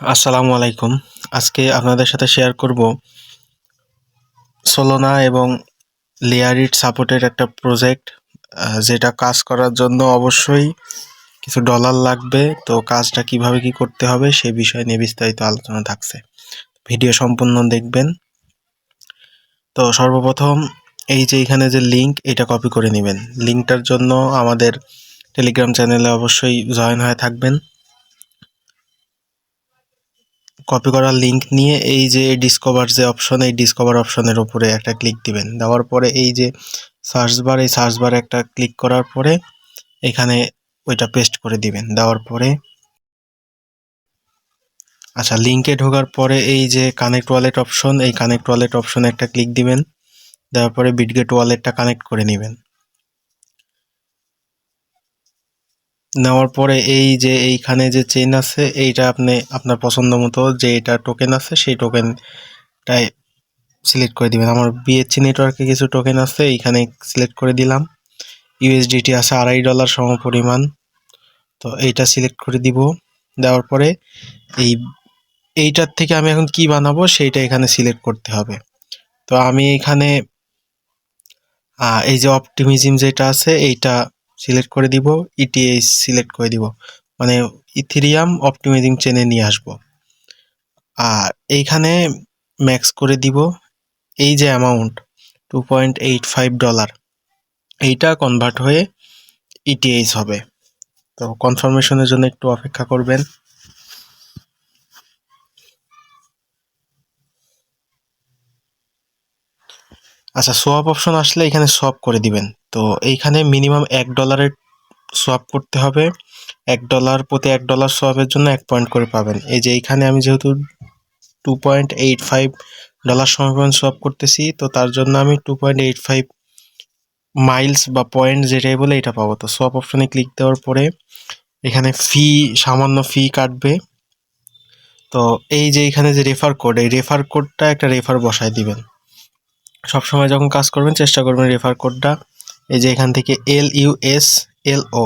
আসসালামু আলাইকুম। আজকে আপনাদের সাথে শেয়ার করব সোলোনা এবং লেয়ারিট সাপোর্টের একটা প্রজেক্ট যেটা কাজ করার জন্য অবশ্যই কিছু ডলার লাগবে। তো কাজটা কীভাবে কি করতে হবে সে বিষয় নিয়ে বিস্তারিত আলোচনা থাকছে। ভিডিও সম্পূর্ণ দেখবেন। তো সর্বপ্রথম এই যে এখানে যে লিঙ্ক এটা কপি করে নেবেন। লিঙ্কটার জন্য আমাদের টেলিগ্রাম চ্যানেলে অবশ্যই জয়েন হয়ে থাকবেন। কপি করার লিঙ্ক নিয়ে এই যে ডিসকভার যে অপশন এই ডিসকভার অপশনের উপরে একটা ক্লিক দিবেন। দেওয়ার পরে এই যে সার্চ বার এই সার্চ বারে একটা ক্লিক করার পরে এখানে ওইটা পেস্ট করে দিবেন। দেওয়ার পরে আচ্ছা লিঙ্কে ঢোকার পরে এই যে কানেক্ট ওয়ালেট অপশন এই কানেক্ট ওয়ালেট অপশনে একটা ক্লিক দিবেন। দেওয়ার পরে বিটগেট ওয়ালেটটা কানেক্ট করে নেবেন। নেওয়ার পরে এই যে এইখানে যে চেন আছে, এইটা আপনি আপনার পছন্দ মতো যে এটা টোকেন আছে, সেই টোকেনটাই সিলেক্ট করে দিবেন। আমার বিএসসি নেটওয়ার্কে কিছু টোকেন আছে, এইখানে সিলেক্ট করে দিলাম। ইউএসডিটি আছে আড়াই ডলার সম পরিমাণ তো এইটা সিলেক্ট করে দিব। দেওয়ার পরে এই, এইটার থেকে আমি এখন কি বানাবো, সেইটা এখানে সিলেক্ট করতে হবে। তো আমি এখানে এই যে অপটিমিজম যেটা আছে, এইটা সিলেক্ট করে দিব ইটিএইচ সিলেক্ট করে দিব। মানে ইথিরিয়াম অপটিমাইজিং চেনে নিয়ে আসব। আর এইখানে ম্যাক্স করে দিব এই যে amount two point eight five dollar এইটা কনভার্ট হয়ে ইটিএইচ হবে। তো কনফার্মেশনের জন্য একটু অপেক্ষা করবেন। আচ্ছা সোয়াপ অপশন আসলে এখানে সোয়াপ করে দিবেন। তো এইখানে মিনিমাম এক ডলারের সোয়াপ করতে হবে। এক ডলার প্রতি এক ডলার সোয়াপের জন্য এক পয়েন্ট করে পাবেন। এই যে এইখানে আমি যেহেতু two point eight five dollar সময় সোয়াপ করতেছি, তো তার জন্য আমি two point eight five miles বা পয়েন্ট যেটাই বলে এটা পাবো। তো সোয়াপ অপশনে ক্লিক দেওয়ার পরে এখানে ফি সামান্য ফি কাটবে। তো এই যে এখানে যে রেফার কোড এই রেফার কোডটা একটা রেফার বসায় দিবেন। সবসময় যখন কাজ করবেন, চেষ্টা করবেন রেফার কোডটা এই যে এখান থেকে এল ইউ এস এল ও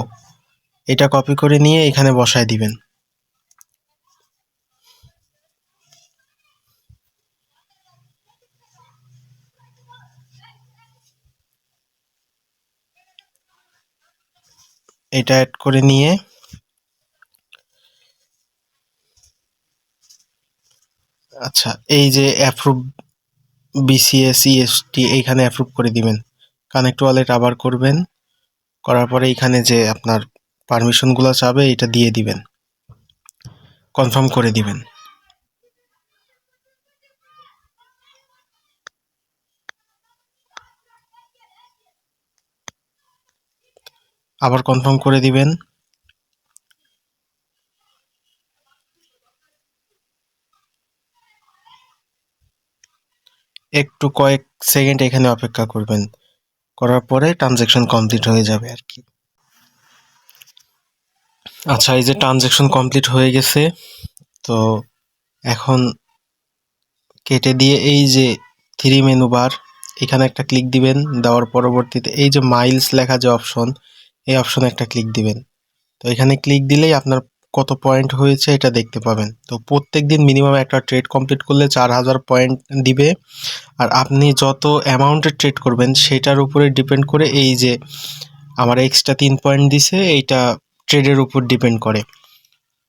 এটা কপি করে নিয়ে এখানে বসায় দিবেন। এটা অ্যাড করে নিয়ে আচ্ছা এই যে অ্যাপ্রুভ বিসিএস ইএসটি এইখানে অ্যাপ্রুভ করে দিবেন। কানেক্ট ওয়ালেট আবার করবেন। করার পরে এইখানে যে আপনার পারমিশনগুলো চাবে এটা দিয়ে দিবেন। কনফার্ম করে দিবেন। আবার কনফার্ম করে দিবেন। একটু কয়েক সেকেন্ড এখানে অপেক্ষা করবেন। করার পরে ট্রানজ্যাকশন কমপ্লিট হয়ে যাবে আর কি। আচ্ছা এই যে ট্রানজ্যাকশন কমপ্লিট হয়ে গেছে, তো এখন কেটে দিয়ে এই যে থ্রি মেনু বার এখানে একটা ক্লিক দিবেন, দেওয়ার পরবর্তীতে এই যে মাইলস লেখা যে অপশন এই অপশনে একটা ক্লিক দিবেন। তো এখানে ক্লিক দিলেই আপনার কত পয়েন্ট হয়েছে এটা দেখতে পাবেন। তো প্রত্যেক দিন মিনিমাম একটা ট্রেড কমপ্লিট করলে চার হাজার পয়েন্ট দিবে। আর আপনি যত অ্যামাউন্টের ট্রেড করবেন, সেটার উপরে ডিপেন্ড করে এই যে আমার এক্সট্রা তিন পয়েন্ট দিছে, এইটা ট্রেডের উপর ডিপেন্ড করে।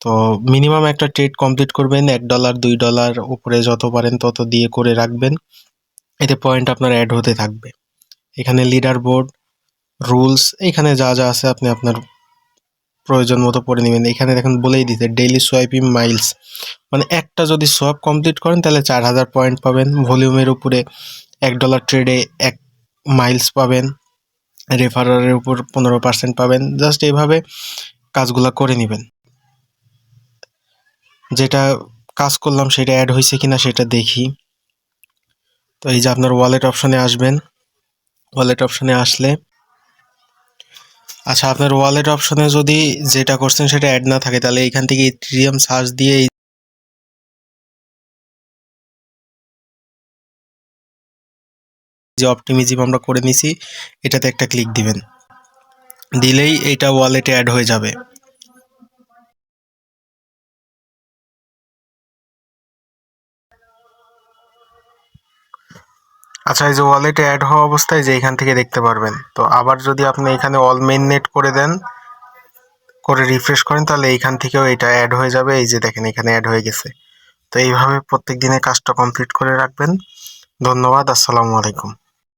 তো মিনিমাম একটা ট্রেড কমপ্লিট করবেন, এক ডলার দুই ডলার উপরে যত পারেন তত দিয়ে করে রাখবেন। এতে পয়েন্ট আপনার অ্যাড হতে থাকবে। এখানে লিডার বোর্ড রুলস এখানে যা যা আছে আপনি আপনার প্রয়োজন মতো পড়ে নেবেন। এখানে দেখেন বলেই দিতে ডেইলি সোয়াইপিং মাইলস মানে একটা যদি সোয়াপ কমপ্লিট করেন, তাহলে চার হাজার পয়েন্ট পাবেন। ভলিউমের উপরে এক ডলার ট্রেডে এক মাইলস পাবেন। রেফারারের উপর পনেরো পার্সেন্ট পাবেন। জাস্ট এইভাবে কাজগুলো করে নেবেন। যেটা কাজ করলাম, সেটা অ্যাড হয়েছে কিনা সেটা দেখি। তো এই যে আপনার ওয়ালেট অপশনে আসবেন। ওয়ালেট অপশনে আসলে আচ্ছা আপনার ওয়ালেট অপশনে যদি যেটা করছেন সেটা অ্যাড না থাকে, তাহলে এখান থেকে ইথিরিয়াম সার্চ দিয়ে যে অপটিমিজিম আমরা করে নিছি, এটাতে একটা ক্লিক দিবেন। দিলেই এটা ওয়ালেটে অ্যাড হয়ে যাবে। আচ্ছা এই যে ওয়ালেটে অ্যাড হওয়া অবস্থায় যে এখান থেকে দেখতে পারবেন। তো আবার যদি আপনি এখানে অল মেন নেট করে দেন, করে রিফ্রেশ করেন, তাহলে এইখান থেকেও এটা অ্যাড হয়ে যাবে। এই যে দেখেন, এখানে অ্যাড হয়ে গেছে। তো এইভাবে প্রত্যেক দিনের কাজটা কমপ্লিট করে রাখবেন। ধন্যবাদ, আসসালামু আলাইকুম।